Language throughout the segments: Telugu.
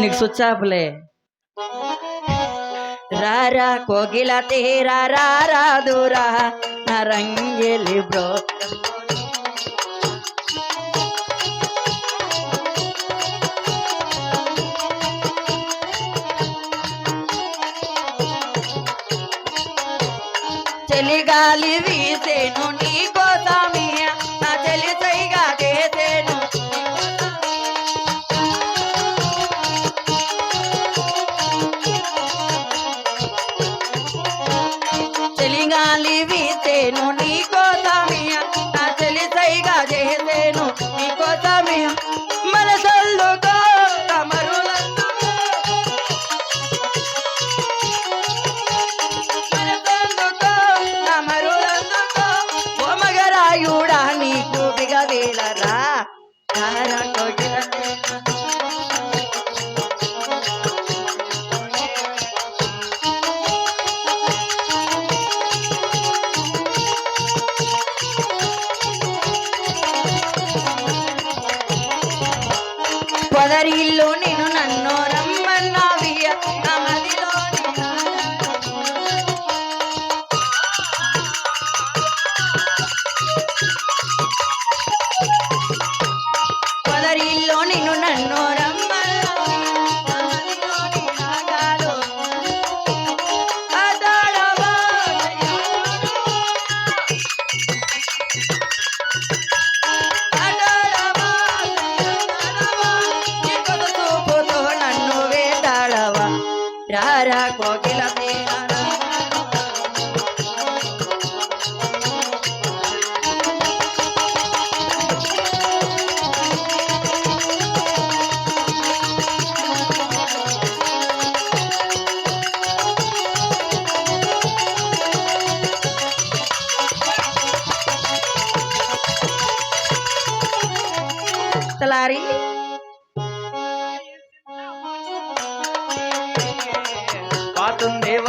నీకు సుచ్చాపులే. రారా కోగిల తీరా రారా దూరా నరంగిలి బ్రో. చలిగాలి వీసేను నీ కోసమే తార కోకిల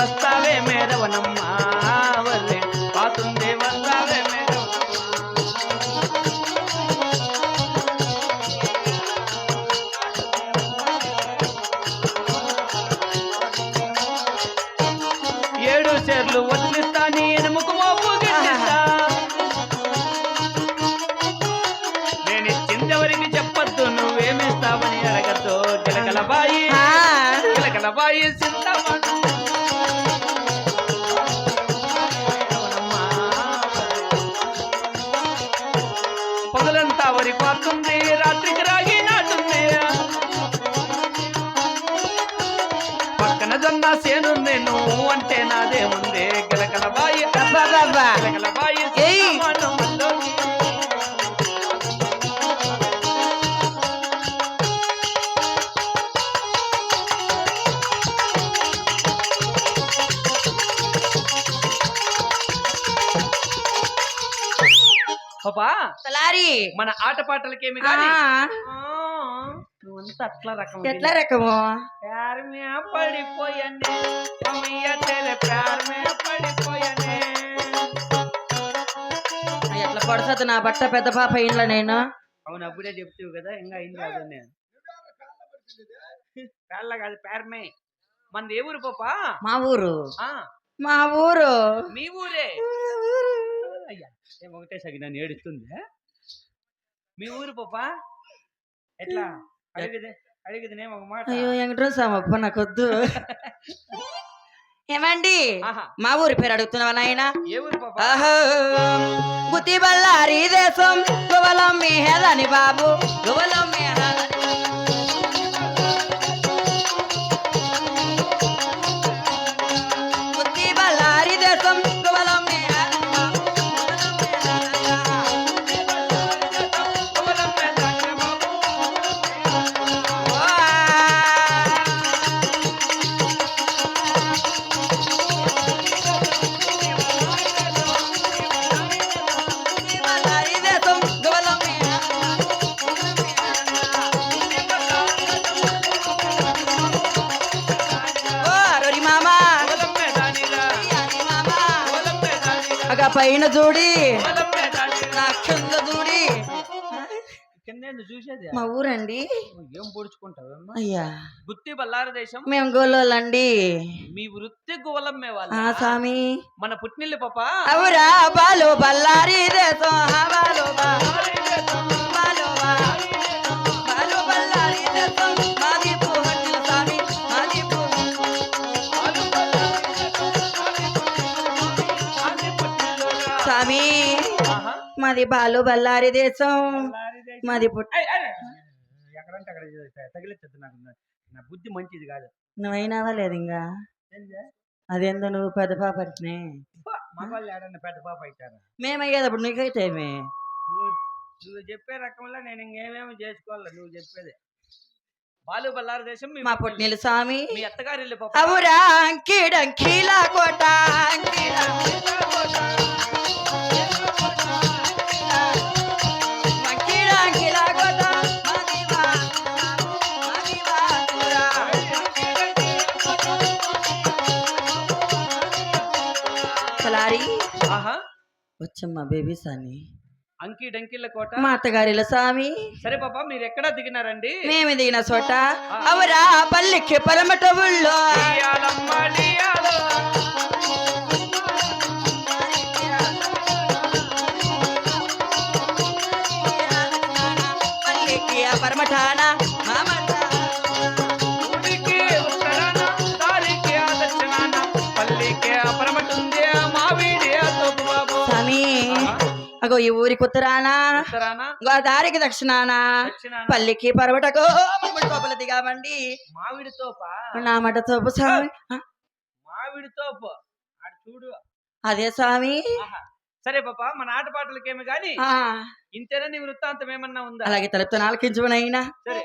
వస్తావే మేరవనమ్మ తలారి. మన ఆటపాటలకేమి కానీ నువ్వంతా అట్లా రకం ఎట్లా రకము? పడిపోయనే పడిపోయనే. ఎట్లా పడుతుంది నా బట్ట పెద్ద పాప ఇంట్లో నేను. అవును అప్పుడే చెప్తావు కదా ఇంకా అయింది కాదు నేను. ప్యార్ల కాదు ప్యార్ మే మనది ఏ ఊరు పాపా? మా ఊరు. ఆ, మా ఊరు? మీ ఊరే. అయ్యా ఏం ఒకటే సగి నన్ను ఏడుస్తుంది. మీ ఊరు పాపా? ఎట్లా? అడిగితే అడిగితే ఒక మాట అయ్యో వెంకటరావు సామప్ప నాకొద్దు. ఏమండి? మా ఊరి పేరు అడుగుతున్నావా నాయన? గుత్తి బల్లారి దేశం గువలం మేహదని బాబు గువలం మేహదని గుత్తి పైన చూడి నా కింద చూడి మా ఊరండి. ఏం పొడుచుకుంటావమ్మా? అయ్యా. గుత్తి బల్లారి దేశం. మేము గోలోళ్ళండి. మీ వృత్తి గోలమ్మే ఆ వాళ్ళ స్వామి. మన పుట్టినిల్లు పాప. అవురా బాలు బల్లారి దేశం. ఆ బాలు బాలు బా- బాలు మాది బాలు బల్లారి దేశం. మాది. ఎక్కడంటే అక్కడ తగిలిచ్చద్దు నాకు. నా బుద్ధి మంచిది కాదు. నువ్వైనావా లేదు ఇంకా అదేందో నువ్వు పెద్ద పాపట్నే మగవాళ్ళు ఏడన్నా పెద్ద పాప అవుతారా? మేమయ్యేటప్పుడు నీకైతేమే నువ్వు నువ్వు చెప్పే రకంలో నేను ఇంకేమేమి చేసుకోవాలి? నువ్వు చెప్పేది. బాలు బల్లారి దేశం మీ పుట్టినీళ్ళు స్వామి. మీ అత్తగారి పాప. అవురా అంకిడంకిలా కోట అంకిడంకిలా కోట. వచ్చమ్మా బేబీ సాని. అంకి డంకిళ్ళ కోట. మా అత్తగారిల స్వామి సరే పాప మీరు ఎక్కడ దిగినారండి? మేము దిగిన చోట. అవురా పల్లెకి పరమట అగో ఈ ఊరికి ఉత్తరానా ఉత్తరాన, ఇంకో దారికి దక్షిణాన దక్షిణాన, పల్లికి పరవటకు తోపల దిగామండి మామిడి తోప నా మట తోపు స్వామి మామిడి తోపు చూడు అదే స్వామి సరే పాప మన ఆట పాటలకేమి గాని ఇంతేనా నీ వృత్తాంతం ఏమన్నా ఉందా అలాగే తలుపుతో నాలుకించుకునైనా సరే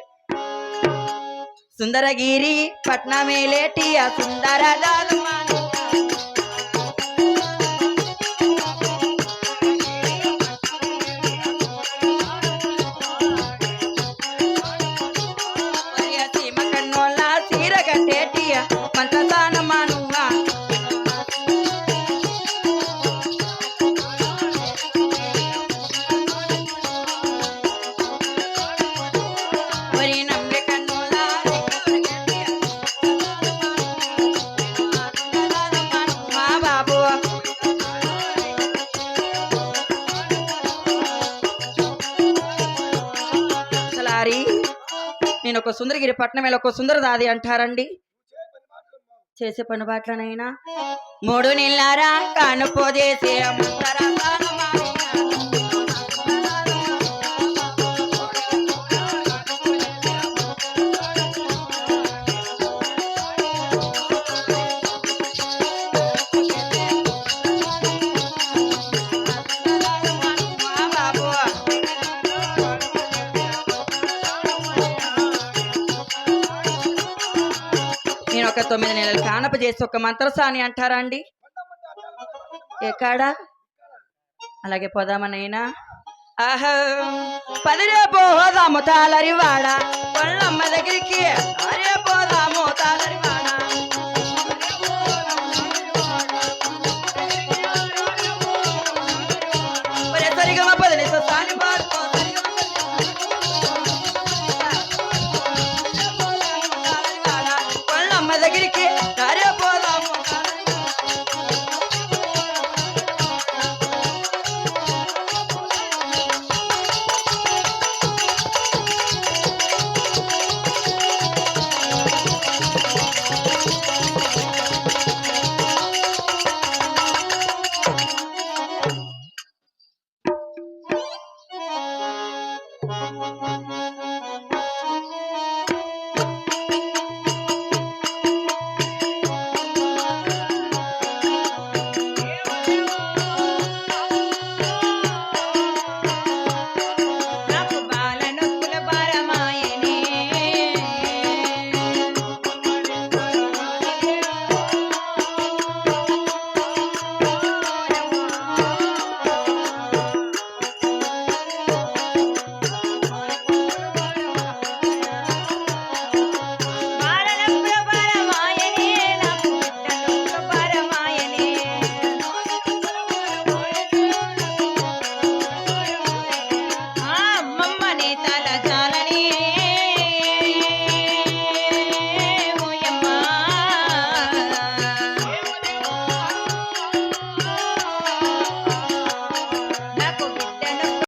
సుందరగిరి పట్నమేలేటి ఆ సుందర దానమాను. ఆయన ఒక సుందరగిరి పట్నం వెళ్ళి ఒక సుందర దాది అంటారండి? చేసే పనుబాట్లనైనా మూడు నెలరా కానుపోదేసే ముత్తర నేను ఒక తొమ్మిది నెలలు కానప చేసి ఒక మంత్రసాని అంటారా అండి? ఎక్కడా? అలాగే పోదామనైనా? ఆహో పదిరే పోదాము తాళరివాడ పళ్ళమ్మ దగ్గరికి అరే పోదాము తాళరివాడ